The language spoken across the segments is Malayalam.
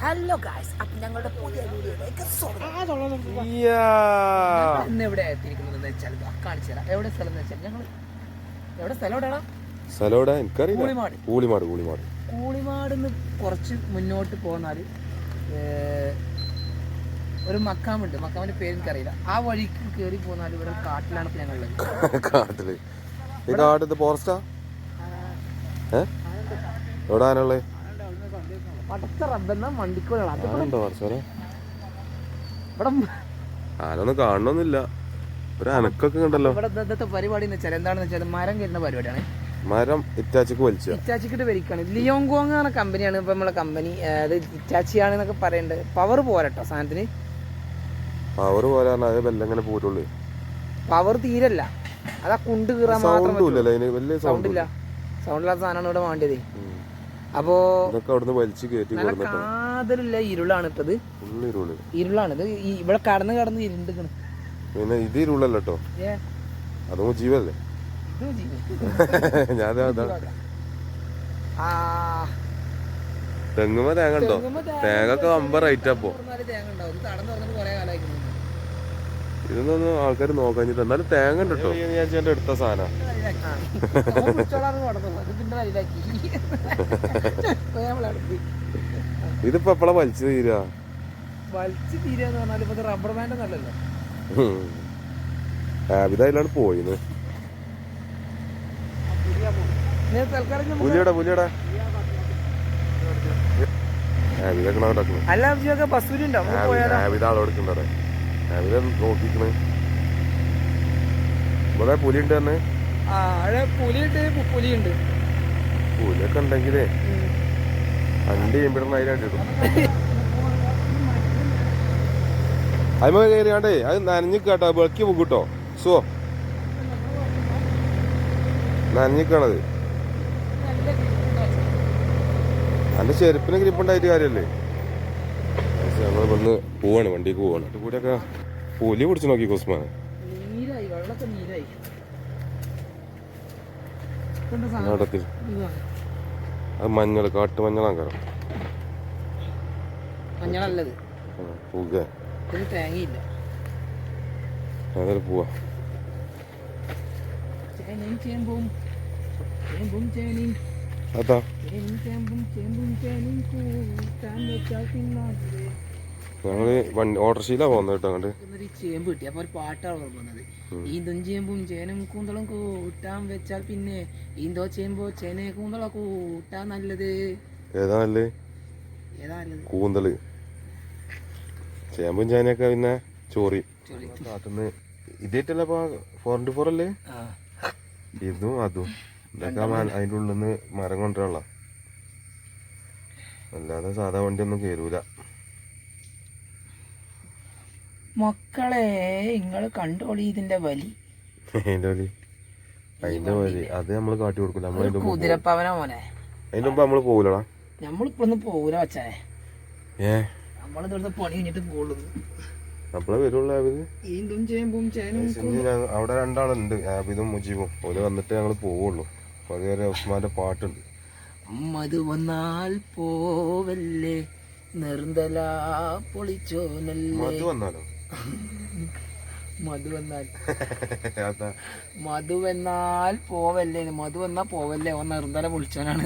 ഹലോ ഗായ്സ് അപ്പൊ ഞങ്ങളുടെ പുതിയ വീഡിയോയിലേക്ക് സ്വാഗതം. ഇന്ന് എവിടെ എത്തിയിരിക്കുന്നത് എന്ന് വെച്ചാൽ കാണിച്ചു തരാം. എവിടെ സ്ഥലം എന്ന് വെച്ചാൽ ഞങ്ങൾ എവിടെ സ്ഥലം എവിടെയാണ് സ്ഥലം എനിക്കറിയില്ല. കൂളിമാട്. കൂളിമാട് കൂളിമാട്. കൂളിമാട് കുറച്ച് മുന്നോട്ട് പോന്നാൽ ഒരു മക്കാമുണ്ട്. മക്കാമിന്റെ പേര് എനിക്കറിയില്ല. ആ വഴിക്ക് കേറി പോന്നാൽ ഇവിടെ കാട്ടിലാണ് ഇപ്പൊ ഞങ്ങളുള്ളത്. കാട്ടിൽ. ഈ കാട് ഫോറസ്റ്റാ ഏ? എവിടെ ആനുള്ളേ പടച്ച റബ്ബെന്ന മണ്ടിക്കോളാണ് അത് ആനുണ്ടോ പറച്ചോനെ ഇവിടെ ആനൊന്നും കാണണമെന്നില്ല ഒരു അനക്കൊക്കെ ഉണ്ടല്ലോ ഇവിടെ ഇന്നത്തെ പരിപാടി എന്ന് വെച്ചാൽ എന്താണെന്ന് വെച്ചാൽ മരം കയറുന്ന പരിപാടിയാണ്. മരം ഇറ്റാച്ചിക്ക് വലിച്ചു ഇറ്റാച്ചിക്കിട്ട് വലിക്കാണ്. ലിയോങ്കോങ് എന്ന കമ്പനിയാണ് ഇപ്പൊ നമ്മളെ കമ്പനി അത് ഇറ്റാച്ചിയാണ് എന്നൊക്കെ പറയുന്നുണ്ട് പവർ പോരട്ടോ സാധനത്തിന്. പവർ പോലെ അത് വെല്ലം ഇങ്ങനെ പോരുള്ളൂ. പവർ തീരല്ല. അതാ കുണ്ട് കീറാൻ മാത്രം സൗണ്ടും ഇല്ല. സൗണ്ട് ഇല്ലാത്ത സാധനമാണ് ഇവിടെ വേണ്ടത്. അപ്പോ കാതലില്ല ഇരുളാണ് ഇപ്പത് ഇരുളാണ് ഇത് ഇവിടെ കടന്ന് കടന്ന് ഇരുണ്ടിക്കണ്. പിന്നെ ഇത് ഇരുളല്ലോ കേട്ടോ അതും ജീവല്ലേ. ഞാൻ ആ. തെങ്ങുമ്പോ തേങ്ങ ഉണ്ടോ? തേങ്ങ ഒക്കെ അമ്പ റേറ്റ് അപ്പോ ഇതൊന്നും ആൾക്കാർ നോക്കാഞ്ഞിട്ട് എന്നാലും തേങ്ങ ഉണ്ട് കേട്ടോ ഞാൻ എടുത്ത സാധനം. ഇതിപ്പോ എപ്പോഴാ വലിച്ചു തീരാ? വലിച്ചു തീരുക റബ്ബർ ബാൻഡ് നല്ലല്ലോ ഇതായാലാണ് പോയിന്ന് പുലിയുടെ അല്ല ആബിത ആളെടുക്കണ്ടേ ആബിത നോക്കിക്കണ് ഇവിടെ പുലി ഉണ്ട് തന്നെ ആ അവിടെ പുലിയുണ്ട് പുലിയുണ്ട്. പുലിയൊക്കെ ഉണ്ടെങ്കിലേ അണ്ടി ചെയ്യുമ്പോഴൊന്നും അതിലാണ്ടിടും അതിമ കയറിയാണ്ടേ അത് നനഞ്ഞു കേട്ടോ വെളുക്കി പോകും സുഖോ. നനഞ്ഞിക്കണത്. അതിന്റെ അന്റെ ചെരുപ്പിന് ഗ്രിപ്പുണ്ടായിട്ട് കാര്യല്ലേ? നമ്മൾ വന്ന് പോവാണ് വണ്ടിക്ക് പോവാണ്. കൂടിയൊക്കെ കൂടെയൊക്കെ പുലി പിടിച്ച് നോക്കി കുസ്മാൻ നീരായി വെള്ളമൊക്കെ നീരായി? നാടത്തിൽ. അത് മഞ്ഞൾ കാട്ടു കാരണം മഞ്ഞളല്ലത്. പുക. തേങ്ങയില്ല. അതൊരു പോവാ. ചേമ്പും ചേമ്പും ചേനയും അതാ. ചേമ്പും ചേമ്പും ചേനയും കൂട്ടാൻ വെച്ചാൽ തിന്നാതെ ഞങ്ങൾ വണ്ടി ഓട്ടോറിക്ഷയിലാ പോകുന്നത് കേട്ടോ അങ്ങോട്ട്. ചേമ്പ് കിട്ടി. അപ്പൊ ഒരു പാട്ടാണ് ഓർമ്മത് ഈന്തും ചേമ്പും ചേനും കൂന്തളും കൂട്ടാൻ വെച്ചാൽ പിന്നെ ഈന്തോ ചേമ്പോ ചേന കൂന്തളോ കൂട്ടാൻ നല്ലത്. ഏതാ നല്ലേ ഏതാ നല്ലത്? കൂന്തൽ ചേമ്പും ചേനയൊക്കെ പിന്നെ ചോറി. കാട്ടുന്ന് ഇതേറ്റല്ല ഇപ്പൊ ഫോർ ഇന്റു ഫോർ അല്ലേ? ഇതും അതും. ഇതൊക്കെ അതിന്റെ അതിന്റെ ഉള്ളിൽ നിന്ന് മരം കൊണ്ടുവരാനുള്ള. അല്ലാതെ സാധാ വണ്ടിയൊന്നും കയറൂല മക്കളെ നിങ്ങൾ കണ്ടോളി ഇതിന്റെ വലി. അതിന്റെ വലി. അത് നമ്മൾ കാട്ടി കൊടുക്കില്ല നമ്മൾ കുതിരപ്പവന മോനെ. അതിന്റെ മുമ്പ് നമ്മൾ പോകൂലടാ നമ്മളിപ്പോ ഒന്നും പോകൂല വച്ചാനെ ഏ? നമ്മളിത് പണി കഴിഞ്ഞിട്ട് പോകുള്ളൂ നമ്മളെ വരുള്ളൂ അവിടെ രണ്ടാളുണ്ട്. ആബിദും മുജീബും. ഓര് വന്നിട്ട് ഞങ്ങൾ പോവുള്ളൂ. അതുവരെ ഉസ്മാന്റെ പാട്ടുണ്ട്. അമ്മത് വന്നാൽ പോവല്ലേ? നിർന്തലാ പൊളിച്ചോനല്ലേ? മധു വന്നാലോ? മധു വന്നാൽ. മധു പോവല്ലേ മധു വന്നാ പോവല്ലേ? ഓ നിർന്തല പൊളിച്ചോനാണ്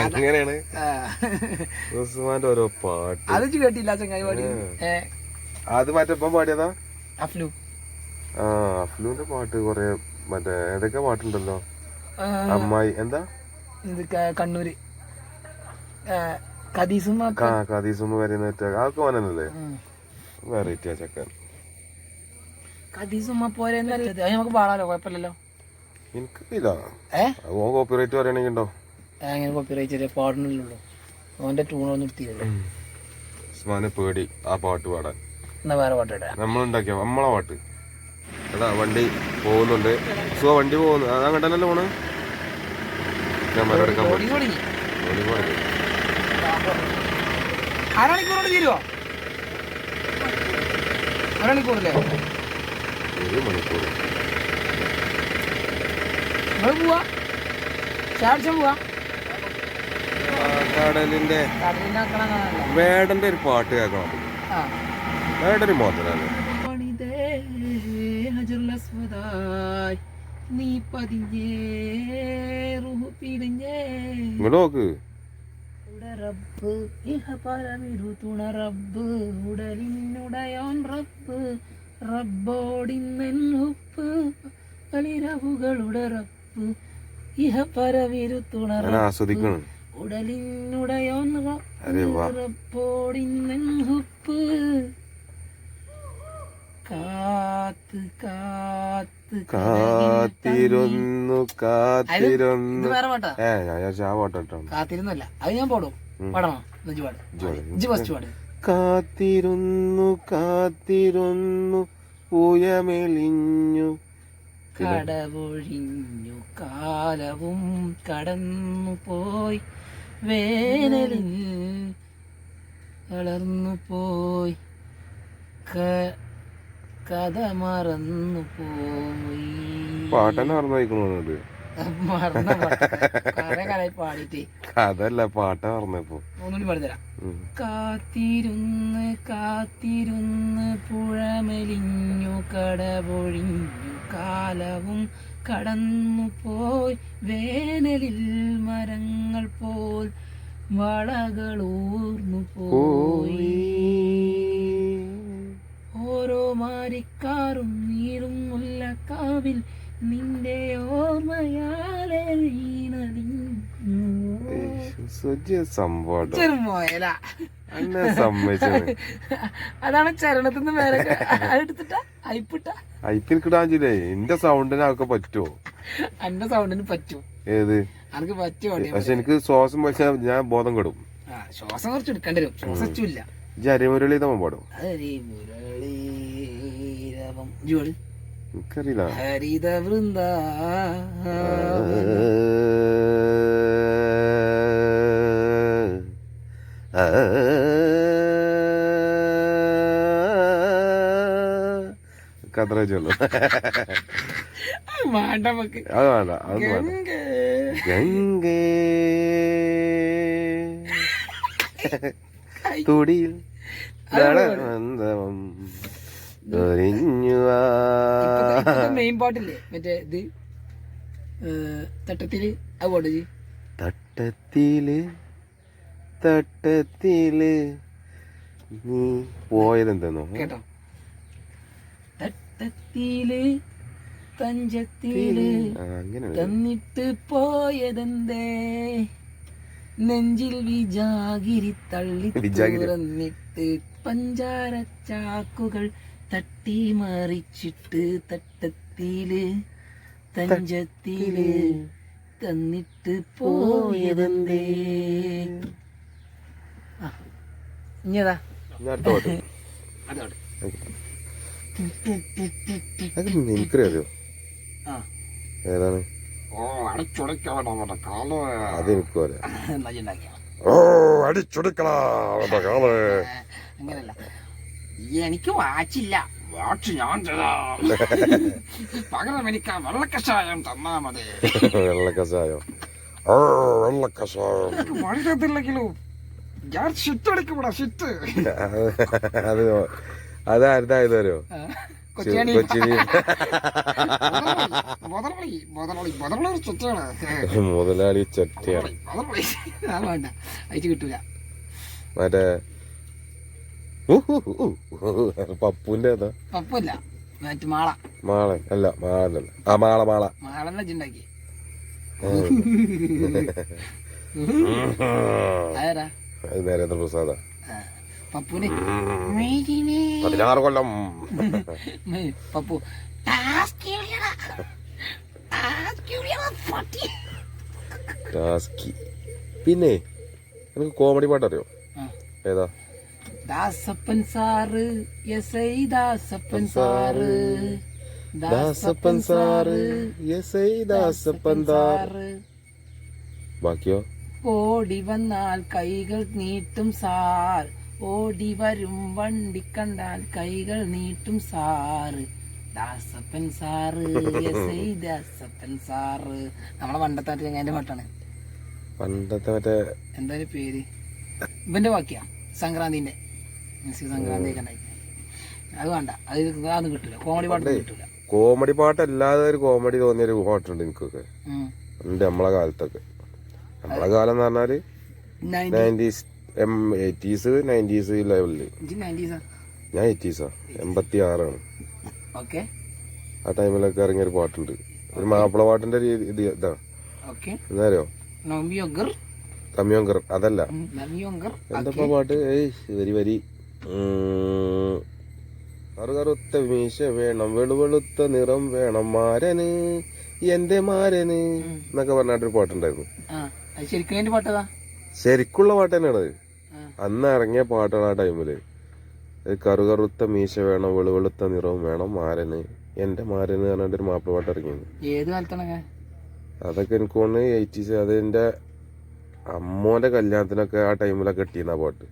അങ്ങനെയാണ്. ഉസ്മാന്റെ ഓരോ പാട്ട്. അത് കേട്ടില്ല ചങ്ങായി പാടി അത് മറ്റപ്പം പാടിയതാ? അഫ്ലു. ആ അഫ്ലുവിന്റെ പാട്ട് കൊറേ മറ്റേ ഏതൊക്കെ പാട്ടുണ്ടല്ലോ? അമ്മായി എന്താ? ഇത് കണ്ണൂര്. ആ, ഖദീസും മാക്ക. കാ കദീസൊന്നും വരുന്ന അതൊക്കെ ഓനല്ലേ. വെറൈറ്റി ആ ചക്കൻ. ഖദീസും പോരെ നമുക്ക് പാടാലോ? കുഴപ്പമില്ലല്ലോ. എനിക്കില്ല ഏ? ഓ കോപ്പിറൈറ്റ് പറയണെങ്കിൽ ഉണ്ടോ? അങ്ങനെ കോപ്പിറൈറ്റ് പാടുന്നില്ലല്ലോ ഓന്റെ ട്യൂണൊന്നും എടുത്തില്ലല്ലോ. ഉസ്മാനെ പേടി ആ പാട്ട് പാടാൻ. എന്നാ വേറെ പാട്ട് ഇടാം നമ്മളുണ്ടാക്കിയ നമ്മളെ പാട്ട്. എടാ വണ്ടി പോകുന്നുണ്ട്. സുഖ വണ്ടി പോകുന്നു. അതാ കണ്ടല്ലോ പോണ്. മരം എടുക്കാൻ പോയി ഓടി തുടങ്ങി ജോലി പോയി. അരമണിക്കൂറോട് തീരുവോ? അരമണിക്കൂറല്ലേ? ഒരു മണിക്കൂർ നിങ്ങൾ പോവാ? ചാടിച്ച പോവാ? കടലിന്റെ വേടന്റെ ഒരു പാട്ട് കേൾക്കണം. വേടൊരു മോതലാണ് ഹജറുലസ്വദായ് നീ പതിഞ്ഞേ റുഹു പിടിഞ്ഞേ. ഇങ്ങോട്ട് നോക്ക്. റബ്ബ്. ഇഹ പരമിരു തുണ റബ്ബ്. ഉടലിനുടയോൻ റബ്ബ്. റബ്ബോടിന്നൻ ഉപ്പ് കളിരവുകളുടെ റബ്ബ്. ഇഹ പരവിരു തുണ റബ്ബ്. ഉടലിനുടയോൻ. റബ്ബ് റബ്ബോടിന്നൻ ഉപ്പ് കാത്ത് കാത്ത് കാത്തിരുന്നു കാത്തിരുന്നു. ഏ ഞാൻ ആ പാട്ട് കാത്തിരുന്നല്ല. അത് ഞാൻ പാടും. പാടണോ നെഞ്ചു പാട് ഇജ്ജ് ഫസ്റ്റ് പാട് കാത്തിരുന്നു കാത്തിരുന്നു ഉയമെളിഞ്ഞു കടവൊഴിഞ്ഞു കാലവും കടന്നു പോയി വേനലിൽ വളർന്നു പോയി ക- കഥ മറന്നു പോയി. പാട്ടന്നെ മറന്ന പാടിട്ടേ അതല്ല പാട്ട പറഞ്ഞപ്പോ ഒന്നുകൂടി പാടിത്തരാം. കാത്തിരുന്ന് കാത്തിരുന്ന് പുഴമെലിഞ്ഞു കടപൊഴിഞ്ഞു കാലവും കടന്നു പോയി. വേനലിൽ മരങ്ങൾ പോൽ വളകളൂർന്നു പോയി. ഓരോ മാരിക്കാറും നീറും മുല്ലക്കാവിൽ നിന്റെ സുജി സംഭവം ചെറുമോയല. അന്നെ അതാണ് എടുത്തിട്ട അയപ്പിട്ട? ഐപ്പിൽ കിടാഞ്ചില്ലേ എന്റെ സൗണ്ടിന് അതൊക്കെ പറ്റുമോ അന്റെ സൗണ്ടിന് പറ്റും? ഏത്? അനക്ക് പറ്റുമോ പക്ഷെ എനിക്ക് ശ്വാസം പക്ഷേ ഞാൻ ബോധം കെടും. ശ്വാസം കുറച്ച് എടുക്കേണ്ടി വരും. ശ്വാസിച്ചില്ല ഇജ്ജ് അരമുരളി തമ്മ പാടും. എനിക്കറിയില്ല. ഹരിത വൃന്ദ കത്ര ചൊല്ലു വേണ്ട നമുക്ക്. അത് വേണ്ട അതൊന്നും വേണ്ട. ഗംഗേ. ഗംഗേ. തുടിയിൽ. മെയിൻ പാട്ടില്ലേ മറ്റേ ഇത് തട്ടത്തിൽ? അത് പാട്ട്. തട്ടത്തിൽ തട്ടത്തിൽ. നീ പോയതെന്തെന്നോ? കേട്ടോ. ആ, അങ്ങനെ തന്നിട്ട് പോയതെന്തേ? നെഞ്ചിൽ വിജാഗിരി തള്ളി. തുറന്നിട്ട് പഞ്ചാര ചാക്കുകൾ തട്ടി മറിച്ചിട്ട് തട്ടത്തിൽ തഞ്ചത്തിൽ തന്നിട്ട് പോയതെന്തേ? ഇനിയതാ ഞാൻ അടുത്ത അറിയോ ഏതാണ്? ഓ അടച്ചുടയ്ക്കാവട്ടെ കാലോ. അതെനിക്കും അറിയാം ഓ അടിച്ചൊടുക്കളാ കാൾ അങ്ങനല്ല എനിക്ക് വാച്ചില്ല. വാച്ച് ഞാൻ തരാം. പകരം എനിക്ക് ആ വെള്ളക്കഷായം തന്നാ മതി. വെള്ളക്കഷായം. ഓ വെള്ളക്കഷായം. വഴി തന്നില്ലെങ്കിലും ഞാൻ ഷിറ്റ് അടിക്കൂടാ ഷിറ്റ്. അത് അതാരുതായത് മുതലാളി കിട്ടൂല. മറ്റേ. പപ്പുന്റെ ഏതാ? പപ്പല്ല മാള. മാള അല്ല മാളല്ല ആ മാള മാള. ആരാ? നരേന്ദ്ര പ്രസാദ പപ്പുനെ പതിനാറ് കൊല്ലം. പപ്പു. ടാസ്ക് പിന്നെ എനിക്ക് കോമഡി പാട്ടറിയോ? അറിയോ ഏതാ? Dasappan sir S I Dasappan sir. Dasappan sir S I Dasappan sir. ബാക്കിയോ? ഓടി വന്നാൽ കൈകൾ നീട്ടും സാർ. ഓടി വരും വണ്ടി കണ്ടാൽ കൈകൾ നീട്ടും sir. Dasappan sir Dasappan sir. നമ്മളെ പണ്ടത്തെ ചങ്ങാന്റെ പാട്ടാണ്. പണ്ടത്തെ മറ്റേ എന്തായാലും പേര്? ഇവന്റെ വാക്കിയാ സംക്രാന്തിന്റെ. സംക്രാന്തി അത് വേണ്ട അത് അതൊന്നും കിട്ടില്ല കോമഡി പാട്ട് കിട്ടില്ല കോമഡി പാട്ട് അല്ലാതെ ഒരു കോമഡി തോന്നിയ ഒരു പാട്ടുണ്ട് എനിക്കൊക്കെ. ഉണ്ട് നമ്മളെ കാലത്തൊക്കെ. നമ്മളെ കാലം എന്ന് പറഞ്ഞാൽ ninety nineties um eighties nineties ലെവലിൽ ഞാൻ എയ്റ്റീസാ. എൺപത്തി ആറാണ് ഓക്കെ. ആ ടൈമിലൊക്കെ ഇറങ്ങിയ ഒരു പാട്ടുണ്ട്. ഒരു മാപ്പിള പാട്ടിന്റെ ഇത് ഇതാ. എന്താ നമ്പിയൊങ്കർ തമ്യോങ്കർ അതല്ല. എന്തപ്പാ പാട്ട്? ഏയ് വരി വരി. കറുകറുത്ത മീശ വേണം വെളുവെളുത്ത നിറം വേണം മാരന്. എന്റെ മാരന്. എന്നൊക്കെ പറഞ്ഞിട്ടൊരു പാട്ടുണ്ടായിരുന്നു. ശരിക്കുള്ള പാട്ട് തന്നെയാണത്. അന്ന് ഇറങ്ങിയ പാട്ടാണ് ആ ടൈമിൽ. അത് കറുകറുത്ത മീശ വേണം വെളുവെളുത്ത നിറവും വേണം മാരന്. എന്റെ മാരന് പറഞ്ഞിട്ട് ഒരു മാപ്പിള പാട്ട് ഇറങ്ങിയത് ഏത് കാലത്താണ് അതൊക്കെ എനിക്ക് തോന്നുന്നു എയ്റ്റീസ് അത് എന്റെ അമ്മോന്റെ കല്യാണത്തിനൊക്കെ ആ ടൈമിലൊക്കെ കിട്ടിയിരുന്ന പാട്ട്.